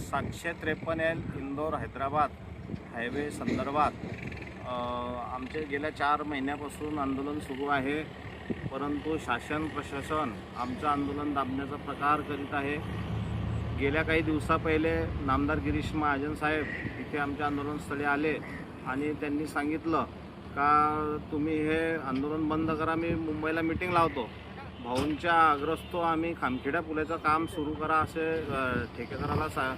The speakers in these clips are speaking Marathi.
सातशे त्रेपन्न एल इंदोर हैदराबाद हायवे संदर्भात आमचे गेल्या चार महिन्यापासून आंदोलन सुरू आहे. परंतु शासन प्रशासन आमचं आंदोलन दाबण्याचा प्रकार करीत आहे. गेल्या काही दिवसा पहिले नामदार गिरीश महाजन साहेब इथे आमच्या आंदोलनस्थळी आले आणि त्यांनी सांगितलं का तुम्ही हे आंदोलन बंद करा? मी मुंबईला मिटिंग लावतो. भाऊंच्या आग्रस्तो आम्ही खामखेड्या पुलाचं काम सुरू करा असे ठेकेदाराला सा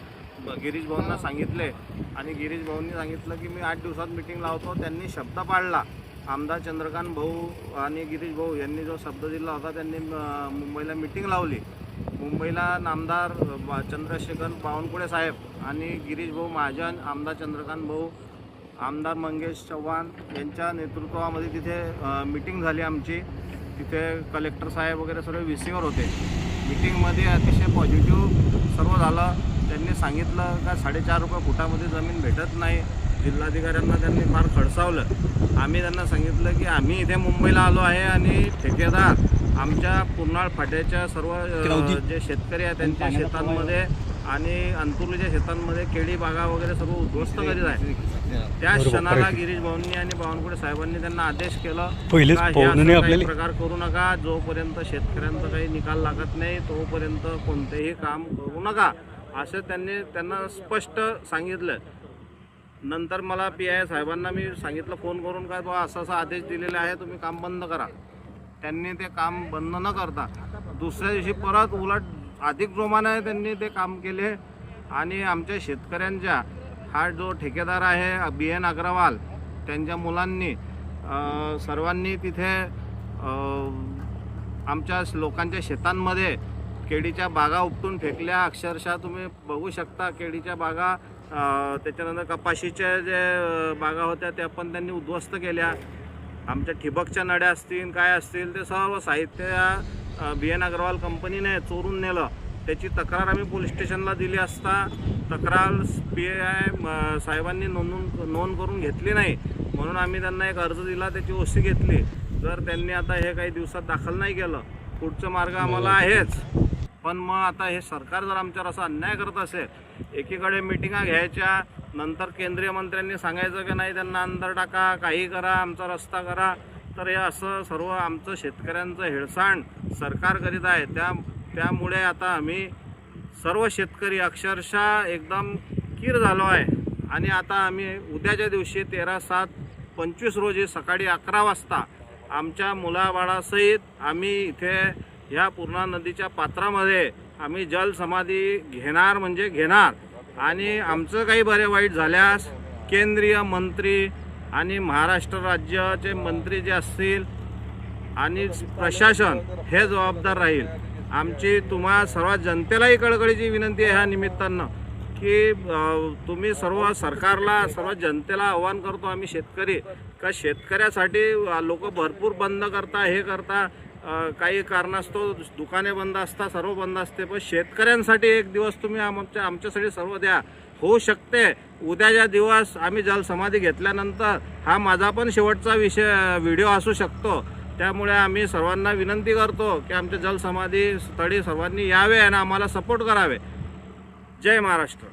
गिरीश भाऊंना सांगितले. आणि गिरीश भाऊंनी सांगितलं की मी आठ दिवसात मिटिंग लावतो. त्यांनी शब्द पाळला. आमदार चंद्रकांत भाऊ आणि गिरीश भाऊ यांनी जो शब्द दिला होता त्यांनी मुंबईला मिटिंग लावली. मुंबईला नामदार चंद्रशेखर बावनकुळे साहेब आणि गिरीश भाऊ महाजन आमदार चंद्रकांत भाऊ आमदार मंगेश चव्हाण यांच्या नेतृत्वामध्ये तिथे मिटिंग झाली आमची. तिथे कलेक्टर साहेब वगैरे सर्व व्ही सीवर होते मिटिंगमध्ये अतिशय पॉझिटिव्ह सर्व झालं. त्यांनी सांगितलं का साडेचार रुपये फुटामध्ये जमीन भेटत नाही. जिल्हाधिकाऱ्यांना त्यांनी फार खडसावलं. आम्ही त्यांना सांगितलं की आम्ही इथे मुंबईला आलो आहे आणि ठेकेदार आमच्या पुरनाळ फाट्याच्या सर्व जे शेतकरी आहेत त्यांच्या शेतांमध्ये आणि अंतुर्लीच्या शेतांमध्ये केळी बागा वगैरे सर्व उद्ध्वस्त करीत आहे. त्या क्षणाला गिरीश भाऊंनी आणि बावनकुळे साहेबांनी त्यांना आदेश केला प्रकार करू नका जोपर्यंत शेतकऱ्यांचा काही निकाल लागत नाही तोपर्यंत कोणतेही काम करू नका. असं त्यांनी त्यांना स्पष्ट सांगितलं. नंतर मला पी आय साहेबांना मी सांगितलं फोन करून काय बाबा असा असा आदेश दिलेला आहे तुम्ही काम बंद करा. त्यांनी ते काम बंद न करता दुसऱ्या दिवशी परत उलट अधिक जोमानं त्यांनी ते काम केले. आणि आमच्या शेतकऱ्यांच्या हा जो ठेकेदार आहे बी एन अग्रवाल त्यांच्या मुलांनी सर्वांनी तिथे आमच्या लोकांच्या शेतांमध्ये केळीच्या बागा उपटून फेकल्या. अक्षरशः तुम्ही बघू शकता केळीच्या बागा त्याच्यानंतर कपाशीच्या जे बागा होत्या त्या पण त्यांनी उद्ध्वस्त केल्या. आमच्या ठिबकच्या नड्या असतील काय असतील ते सर्व साहित्य बी एन अग्रवाल कंपनीने चोरून नेलं. त्याची तक्रार आम्ही पोलीस स्टेशनला दिली असता. तक्रार पी आय साहेबांनी नोंदून नोंद करून घेतली नाही. म्हणून आम्ही त्यांना एक अर्ज दिला त्याची ओसी घेतली. जर त्यांनी आता हे काही दिवसात दाखल नाही केलं पुढचं मार्ग आम्हाला आहेच. पण मग आता हे सरकार जर आमच्यावर असा अन्याय करत असेल एकीकडे मिटिंगा घ्यायच्या नंतर केंद्रीय मंत्र्यांनी सांगायचं की नाही त्यांना अंदर टाका काही करा आमचा रस्ता करा. तर हे असं सर्व आमचं शेतकऱ्यांचं हेळसांड सरकार करीत आहे. त्या त्यामुळे आता आम्ही सर्व शेतकरी अक्षरशः एकदम कीर झालो आहे. आणि आता आम्ही उद्याच्या दिवशी तेरा सात पंचवीस रोजी सकाळी अकरा वाजता आमच्या मुलाबाळासहित आम्ही इथे ह्या पूर्णा नदीच्या पात्रामध्ये आम्ही जलसमाधी घेणार म्हणजे घेणार. आणि आमचं काही बरे वाईट झाल्यास केंद्रीय मंत्री आणि महाराष्ट्र राज्याचे मंत्री जे असतील आणि प्रशासन हे जबाबदार राहील. आमची तुम्हा सर्व जनतेलाही कळकळीची विनंती आहे ह्या निमित्तानं की तुम्ही सर्व सरकारला सर्व जनतेला आव्हान करतो आम्ही शेतकरी. का शेतकऱ्यासाठी लोक भरपूर बंद करता हे करता काही कारणास्तव दुकाने बंद असतात सर्व बंद असते. पण शेतकऱ्यांसाठी एक दिवस तुम्ही आमच्या आमच्यासाठी सर्व द्या. होऊ शकते. उद्याच्या दिवस आम्ही जलसमाधी घेतल्यानंतर हा माझा पण शेवटचा विषय व्हिडिओ असू शकतो. त्यामुळे आम्ही सर्वांना विनंती करतो की आमच्या जलसमाधी स्थळी सर्वांनी यावे आणि आम्हाला सपोर्ट करावे. जय महाराष्ट्र.